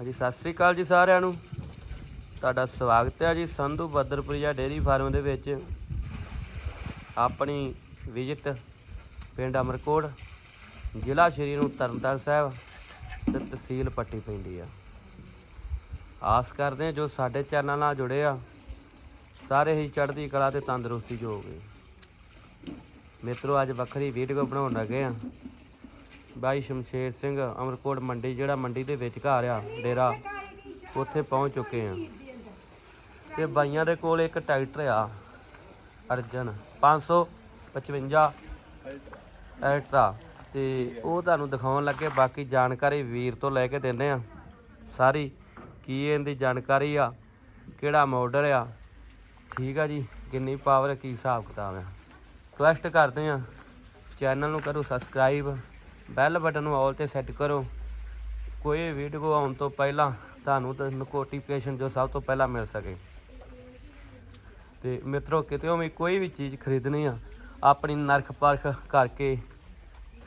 ਹਾਂਜੀ, ਸਤਿ ਸ੍ਰੀ ਅਕਾਲ ਜੀ ਸਾਰਿਆਂ ਨੂੰ। ਤੁਹਾਡਾ ਸਵਾਗਤ ਹੈ ਜੀ ਸੰਧੂ ਬੱਦਰਪੁਰੀਆ ਡੇਅਰੀ ਫਾਰਮ ਦੇ ਵਿੱਚ। ਆਪਣੀ ਵਿਜ਼ਿਟ ਪਿੰਡ ਅਮਰਕੋਟ, ਜ਼ਿਲ੍ਹਾ ਸ਼੍ਰੀ ਨੂੰ ਤਰਨਤਾਰਨ ਸਾਹਿਬ ਤੇ ਤਹਿਸੀਲ ਪੱਟੀ ਪੈਂਦੀ ਆ। ਆਸ ਕਰਦੇ ਹਾਂ ਜੋ ਸਾਡੇ ਚੈਨਲ ਨਾਲ ਜੁੜੇ ਆ, ਸਾਰੇ ਹੀ ਚੜ੍ਹਦੀ ਕਲਾ ਤੇ ਤੰਦਰੁਸਤੀ ਚ ਹੋਵੇ ਮਿੱਤਰੋ, ਅੱਜ ਵੱਖਰੀ ਵੀਡੀਓ ਬਣਾਉਣ ਲੱਗੇ ਆ। ਬਾਈ ਸ਼ਮਸ਼ੇਰ ਸਿੰਘ ਅਮਰਕੋਟ ਮੰਡੀ, ਜਿਹੜਾ ਮੰਡੀ ਦੇ ਵਿੱਚ ਘਰ ਆ, ਡੇਰਾ, ਉੱਥੇ ਪਹੁੰਚ ਚੁੱਕੇ ਆ। ਤੇ ਬਾਈਆਂ ਦੇ ਕੋਲ ਇੱਕ ਟਰੈਕਟਰ ਆ, ਅਰਜਨ 555 ਅਲਟਰਾ ਤੇ ਉਹ ਤੁਹਾਨੂੰ ਦਿਖਾਉਣ ਲੱਗੇ, ਬਾਕੀ ਜਾਣਕਾਰੀ ਵੀਰ ਤੋਂ ਲੈ ਕੇ ਦਿੰਦੇ ਆ। ਸਾਰੀ ਕੀ ਇਹਦੀ ਜਾਣਕਾਰੀ ਆ, ਕਿਹੜਾ ਮਾਡਲ ਆ, ਠੀਕ ਆ ਜੀ, ਕਿੰਨੀ ਪਾਵਰ ਕੀ ਹਿਸਾਬ ਕਿਤਾਬ ਆ। ਰਿਕੁਐਸਟ ਕਰਦੇ ਆ ਚੈਨਲ ਨੂੰ ਕਰੋ ਸਬਸਕ੍ਰਾਈਬ ਬੈਲ ਬਟਨ ਨੂੰ ਆਲ ਤੇ ਸੈੱਟ ਕਰੋ। ਕੋਈ ਵੀਡੀਓ ਆਉਣ ਤੋਂ ਪਹਿਲਾਂ ਤੁਹਾਨੂੰ ਤਾਂ ਨੋਟੀਫਿਕੇਸ਼ਨ ਜੋ ਸਭ ਤੋਂ ਪਹਿਲਾਂ ਮਿਲ ਸਕੇ। ਤੇ ਮਿੱਤਰੋ ਕਿਤੇ ਵੀ ਕੋਈ ਵੀ ਚੀਜ਼ ਖਰੀਦਣੀ ਆ, ਆਪਣੀ ਨਰਖ ਪਰਖ ਕਰਕੇ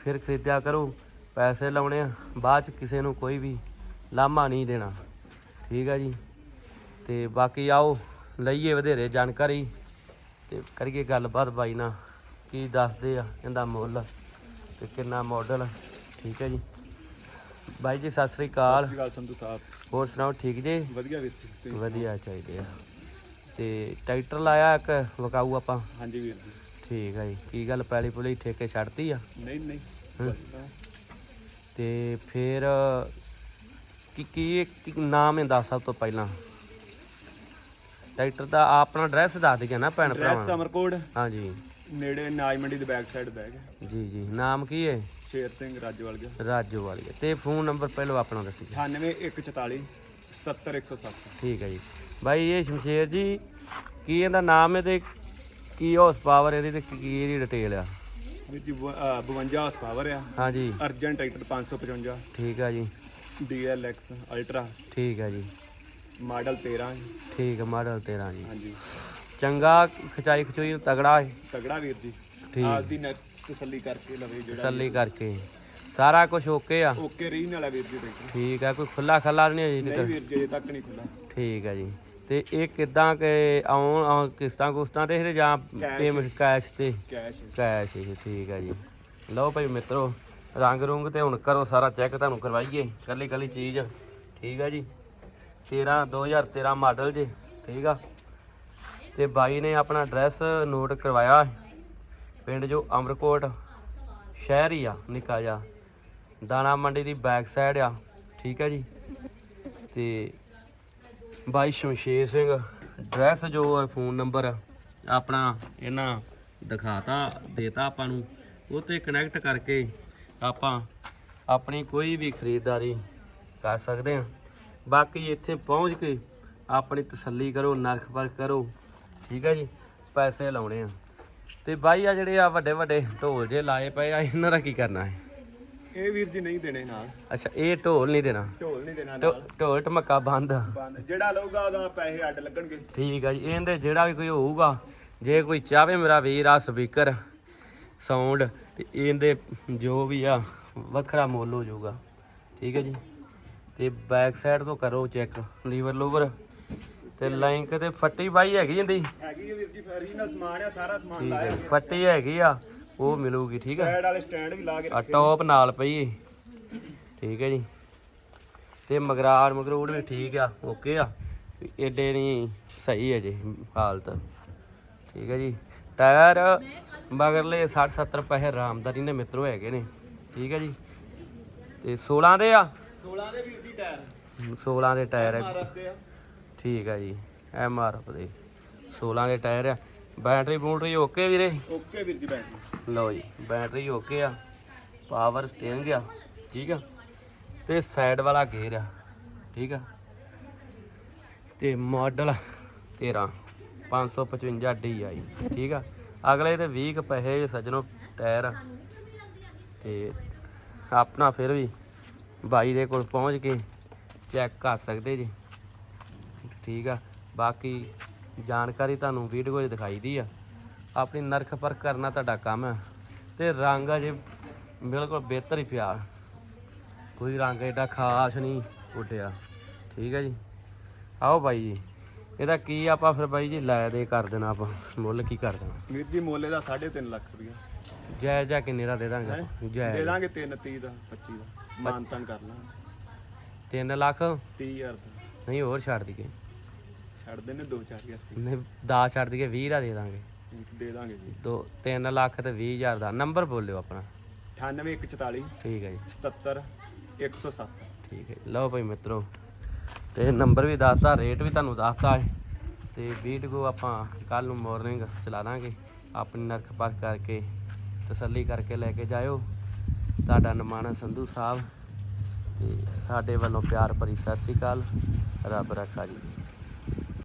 ਫਿਰ ਖਰੀਦਿਆ ਕਰੋ। ਪੈਸੇ ਲਾਉਣੇ ਆ, ਬਾਅਦ ਚ ਕਿਸੇ ਨੂੰ ਕੋਈ ਵੀ ਲਾਮਾ ਨਹੀਂ ਦੇਣਾ। ਠੀਕ ਆ ਜੀ? ਤੇ ਬਾਕੀ ਆਓ, ਲਈਏ ਵਧੇਰੇ ਜਾਣਕਾਰੀ ਤੇ ਕਰੀਏ ਗੱਲਬਾਤ ਬਾਈ ਨਾਲ, ਕੀ ਦੱਸਦੇ ਆ ਇਹਦਾ ਮੁੱਲ। ਤੇ ਕਿੰਨਾ ਮਾਡਲ ਠੀਕ ਹੈ ਜੀ। ਬਾਈ ਜੀ ਸਤਿ ਸ੍ਰੀ ਸਤਿ ਅਕਾਲ ਸ਼੍ਰੀ ਅਕਾਲ ਸੰਧੂ ਸਾਹਿਬ। ਹੋਰ ਸੁਣਾਓ ਠੀਕ ਜੀ? ਵਧੀਆ ਵੀਰ ਜੀ ਵਧੀਆ ਚਾਹੀਦੇ ਆ। ਤੇ ਟਰੈਕਟਰ ਲਾਇਆ ਇੱਕ ਵਕਾਊ ਆਪਾਂ? ਹਾਂਜੀ ਵੀਰ ਜੀ। ਠੀਕ ਹੈ ਜੀ। ਕੀ ਗੱਲ ਪੈਲੀ ਪੁਲੀ ਠੇਕੇ ਛੱਡਤੀ ਆ? ਨਹੀਂ ਨਹੀਂ। ਤੇ ਫਿਰ ਕੀ ਕੀ ਨਾਮ ਇਹਦਾ ਸਭ ਤੋਂ ਪਹਿਲਾਂ? ਟਰੈਕਟਰ ਦਾ ਆਪਣਾ ਐਡਰੈਸ ਦੱਸ ਦਿਆ ਨਾ ਭੈਣ ਐਡਰੈਸ ਭਰਾਵਾਂ ਅਮਰਕੋਟ। ਹਾਂਜੀ ਨੇੜੇ ਨਾਜ ਮੰਡੀ ਦੇ ਬੈਕ ਸਾਈਡ ਬੈਗ ਜੀ ਜੀ। ਨਾਮ ਕੀ ਹੈ? ਸ਼ੇਰ ਸਿੰਘ ਰਾਜੋਵਾਲ ਗਿਆ ਰਾਜੋ ਵਾਲੀ ਤੇ ਫੋਨ ਨੰਬਰ ਪਹਿਲਾਂ ਆਪਣਾ ਦੱਸੀ। 98144 77107 ਠੀਕ ਹੈ ਜੀ। ਬਾਈ ਇਹ ਸ਼ਮਸ਼ੇਰ ਜੀ ਕੀ ਇਹਦਾ ਨਾਮ ਹੈ ਤੇ ਕੀ ਹਾਰਸ ਪਾਵਰ ਇਹਦੀ ਤੇ ਕੀ ਇਹਦੀ ਡਿਟੇਲ ਆ? ਵੀਰ ਜੀ ਬ- ਅਹ 52 ਹਾਰਸ ਪਾਵਰ ਆ। ਹਾਂਜੀ ਅਰਜਨ ਟਰੈਕਟਰ 555 ਠੀਕ ਆ ਜੀ। DLX ultra. ਠੀਕ ਆ ਜੀ। ਮਾਡਲ 13 ਠੀਕ ਆ ਮਾਡਲ 13 ਜੀ। ਹਾਂਜੀ। ਚੰਗਾ ਖਚਾਈ ਖਚੋਈ ਤਗੜਾ ਹੈ ਤਗੜਾ ਵੀਰ ਜੀ। ਠੀਕ। ਆਪਦੀ ਨੈਟ ਤਸੱਲੀ ਕਰਕੇ ਲਵੇ ਜਿਹੜਾ ਤਸੱਲੀ ਕਰਕੇ। ਸਾਰਾ ਕੁਝ ਓਕੇ ਆ। ਓਕੇ ਰੀਨ ਵਾਲਾ ਵੀਰ ਜੀ ਟਰੈਕਟਰ ਠੀਕ ਆ ਕੋਈ ਖੁੱਲਾ ਖੱਲਾ ਨਹੀਂ ਹੋਈ ਨਹੀਂ ਵੀਰ ਜੀ ਅਜੇ ਤੱਕ ਨਹੀਂ ਖੁੱਲਾ। ਠੀਕ ਆ ਜੀ। ਤੇ ਇਹ ਕਿਦਾਂ ਕਿ ਆਉਣ ਆਉਣ ਕਿਸ਼ਤਾਂ ਕੁਸ਼ਤਾਂ ਤੇ ਇਹਦੇ ਜਾਂ Cash। ਪੇਮੈਂਟ ਕੈਸ਼ ਤੇ? ਕੈਸ਼ ਕੈਸ਼ ਹੀ ਠੀਕ ਆ ਜੀ। ਲਓ ਭਾਈ ਮਿੱਤਰੋ ਰੰਗ ਰੁੰਗ ਤੇ ਹੁਣ ਕਰੋ ਸਾਰਾ ਚੈੱਕ ਤੁਹਾਨੂੰ ਕਰਵਾਈਏ ਕੱਲੀ ਕੱਲੀ ਚੀਜ਼। ਠੀਕ ਆ ਜੀ। 13 2013 ਮਾਡਲ ਜੀ ਠੀਕ ਆ। ਤੇ ਬਾਈ ਨੇ ਆਪਣਾ ਐਡਰੈਸ ਨੋਟ ਕਰਵਾਇਆ ਪਿੰਡ ਜੋ ਅਮਰਕੋਟ ਸ਼ਹਿਰ ਹੀ ਆ, ਨਿੱਕਾ ਜਿਹਾ। ਦਾਣਾ ਮੰਡੀ ਦੀ ਬੈਕ ਸਾਈਡ ਆ, ਠੀਕ ਹੈ ਜੀ। ਤੇ ਬਾਈ ਸ਼ਮਸ਼ੇਰ ਸਿੰਘ ਐਡਰੈਸ ਜੋ ਫੋਨ ਨੰਬਰ ਆਪਣਾ ਇਹਨਾਂ ਦਿਖਾਤਾ, ਦੇਤਾ ਆਪਾਂ ਨੂੰ। ਉਹ ਤੇ ਕਨੈਕਟ ਕਰਕੇ ਆਪਾਂ ਆਪਣੀ ਕੋਈ ਵੀ ਖਰੀਦਦਾਰੀ ਕਰ ਸਕਦੇ ਹਾਂ ਬਾਕੀ ਇੱਥੇ ਪਹੁੰਚ ਕੇ ਆਪਣੀ ਤਸੱਲੀ ਕਰੋ, ਨਰਖ ਪਰਖ ਕਰੋ ਠੀਕ ਹੈ ਜੀ ਪੈਸੇ ਲਾਉਣੇ ਆ। ਤੇ ਬਾਈ ਆ ਜਿਹੜੇ ਆ ਵੱਡੇ ਵੱਡੇ ਢੋਲ ਜੇ ਲਾਏ ਪਏ ਆ ਇਹਨਾਂ ਦਾ ਕੀ ਕਰਨਾ ਹੈ? ਇਹ ਵੀਰ ਜੀ ਨਹੀਂ ਦੇਣੇ ਨਾਲ। ਅੱਛਾ ਇਹ ਢੋਲ ਨਹੀਂ ਦੇਣਾ? ਢੋਲ ਨਹੀਂ ਦੇਣਾ ਢੋ- ਨਾਲ। ਢੋਲ ਟਮਕਾ ਬੰਦ। ਬੰਦ। ਜਿਹੜਾ ਲਊਗਾ ਉਹਦਾ ਪੈਸੇ ਅੱਡ ਲੱਗਣਗੇ। ਠੀਕ ਆ ਜੀ ਇਹਦੇ ਜਿਹੜਾ ਵੀ ਕੋਈ ਹੋਊਗਾ ਜੇ ਕੋਈ ਚਾਹਵੇ ਮੇਰਾ ਵੀਰ ਆ ਸਪੀਕਰ ਸਾਊਂਡ ਤੇ ਇਹਦੇ ਜੋ ਵੀ ਆ ਵੱਖਰਾ ਮੁੱਲ ਹੋ ਜਾਊਗਾ। ਠੀਕ ਹੈ ਜੀ ਤੇ ਬੈਕ ਸਾਈਡ ਤੋਂ ਕਰੋ ਚੈੱਕ ਲੀਵਰ ਲੂਵਰ। ਤੇ ਲਿੰਕ ਤੇ ਫੱਟੀ ਬਾਈ ਹੈਗੀ ਇਹਦੀ। ਹੈਗੀ ਵੀਰ ਜੀ ਓਰੀਜਨਲ ਸਮਾਨ ਆ ਸਾਰਾ ਸਮਾਨ ਠੀਕ ਲਾਇਆ ਹੈ ਫੱਟੀ ਹੈਗੀ ਆ ਉਹ ਮਿਲੂਗੀ ਠੀਕ ਹੈ ਸਾਈਡ ਵਾਲੇ ਸਟੈਂਡ ਵੀ ਲਾ ਕੇ ਆ ਟੌਪ ਨਾਲ ਪਈ ਏ। ਠੀਕ ਹੈ ਜੀ। ਤੇ ਮਗਰਾੜ ਮਗਰੂੜ ਵੀ ਠੀਕ ਆ ਓਕੇ ਆ। ਏਡੇ ਨਹੀਂ ਸਹੀ ਹੈ ਜੀ ਹਾਲਤ। ਠੀਕ ਹੈ ਜੀ। ਟਾਇਰ ਮਗਰਲੇ 60 70 ਪੈਸੇ ਆਰਾਮਦਾਰੀ ਨੇ ਮਿੱਤਰੋ ਹੈਗੇ ਨੇ। ਠੀਕ ਹੈ ਜੀ। ਤੇ 16 ਦੇ ਆ? 16 ਦੇ ਵੀਰ ਜੀ ਟਾਇਰ। 16 ਦੇ ਟਾਇਰ ਹੈ ਆ। ਠੀਕ ਹੈ ਜੀ ਐਮ ਆਰ ਐਫ ਦੇ। 16 ਦੇ ਟਾਇਰ ਆ। ਬੈਟਰੀ ਬੂਟਰੀ ਓਕੇ ਵੀਰੇ? ਓਕੇ ਵੀਰ ਜੀ ਬੈਠ ਲਓ ਜੀ ਬੈਟਰੀ ਓਕੇ ਆ। ਪਾਵਰ ਸਟੀਅਰਿੰਗ ਆ ਠੀਕ ਆ। ਤੇ ਸਾਈਡ ਵਾਲਾ ਗੇਅਰ ਆ ਠੀਕ ਆ। ਤੇ ਮਾਡਲ 13 555 ਡੀ ਆਈ ਠੀਕ ਆ। ਅਗਲੇ ਤੇ 20 ਕੁ ਪੈਸੇ ਸੱਜਣੋ ਟਾਇਰ ਆ। ਤੇ ਆਪਣਾ ਫਿਰ ਵੀ ਬਾਈ ਦੇ ਕੋਲ ਪਹੁੰਚ ਕੇ ਚੈੱਕ ਕਰ ਸਕਦੇ ਜੀ। ਠੀਕ ਆ। ਬਾਕੀ ਜਾਣਕਾਰੀ ਤੁਹਾਨੂੰ ਵੀਡੀਓ 'ਚ ਦਿਖਾਈ ਦੀ ਆ। ਆਪਣੀ ਨਰਖ ਪਰਖ ਕਰਨਾ ਤੁਹਾਡਾ ਕੰਮ ਹੈ ਤੇ ਰੰਗ ਅਜੇ ਬਿਲਕੁਲ ਬਿਹਤਰ ਹੀ ਪਿਆ। ਕੋਈ ਰੰਗ ਏਡਾ ਖਾਸ ਨਹੀਂ ਉੱਡਿਆ ਠੀਕ ਹੈ ਜੀ। ਆਓ ਬਾਈ ਜੀ। ਇਹਦਾ ਕੀ ਆਪਾਂ ਫਿਰ ਬਾਈ ਜੀ ਲੈ ਦੇ ਕਰ ਦੇਣਾ ਆਪਾਂ। ਮੁੱਲ ਕੀ ਕਰ ਦੇਣਾ? ਵੀਰ ਜੀ ਮੁੱਲ ਦਾ 3.5 ਲੱਖ ਰੁਪਇਆ ਜੈ ਜੈ ਕਿੰਨੇ ਦਾ ਦੇ ਦਾਂਗੇ? ਆਪਾਂ? ਦੇ ਜੈ ਦਾਂਗੇ 3 30 ਦਾ 25 ਦਾ। ਮਾਨਤਨ ਕਰ ਲਾਂਗੇ। 3 ਲੱਖ? 30000 ਦਾ। ਨਹੀਂ ਹੋਰ ਛੱਡ ਦਈਏ। ਛੱਡ ਦੇਣੇ 2-4000 ਨਹੀਂ 10 ਛੱਡ ਦਈਏ 20 ਦਾ ਦੇ ਦਾਂਗੇ। ਦੇ ਦਾਂਗੇ ਜੀ। ਦੋ 3 ਲੱਖ ਤੇ 20000 ਦਾ। ਨੰਬਰ ਬੋਲਿਓ ਆਪਣਾ। 98144 ਠੀਕ ਹੈ ਜੀ। 77 107 ਠੀਕ ਹੈ ਲਓ ਭਾਈ ਮਿੱਤਰੋ ਤੇ ਨੰਬਰ ਵੀ ਦੱਸਤਾ ਰੇਟ ਵੀ ਤੁਹਾਨੂੰ ਦੱਸਤਾ ਹੈ। ਤੇ ਵੀਡੀਓ ਆਪਾਂ ਕੱਲ ਨੂੰ ਮਾਰਨਿੰਗ ਚਲਾ ਦਾਂਗੇ। ਆਪਣੀ ਨਰਖ ਪਰਖ ਕਰਕੇ ਤਸੱਲੀ ਕਰਕੇ ਲੈ ਕੇ ਜਾਇਓ। ਤੁਹਾਡਾ ਨਮਾਣਾ ਸੰਧੂ ਸਾਹਿਬ ਤੇ ਸਾਡੇ ਵੱਲੋਂ ਪਿਆਰ ਭਰੀ ਸਤਿ ਸ੍ਰੀ ਅਕਾਲ। ਰੱਬ ਰੱਖਾ ਜੀ।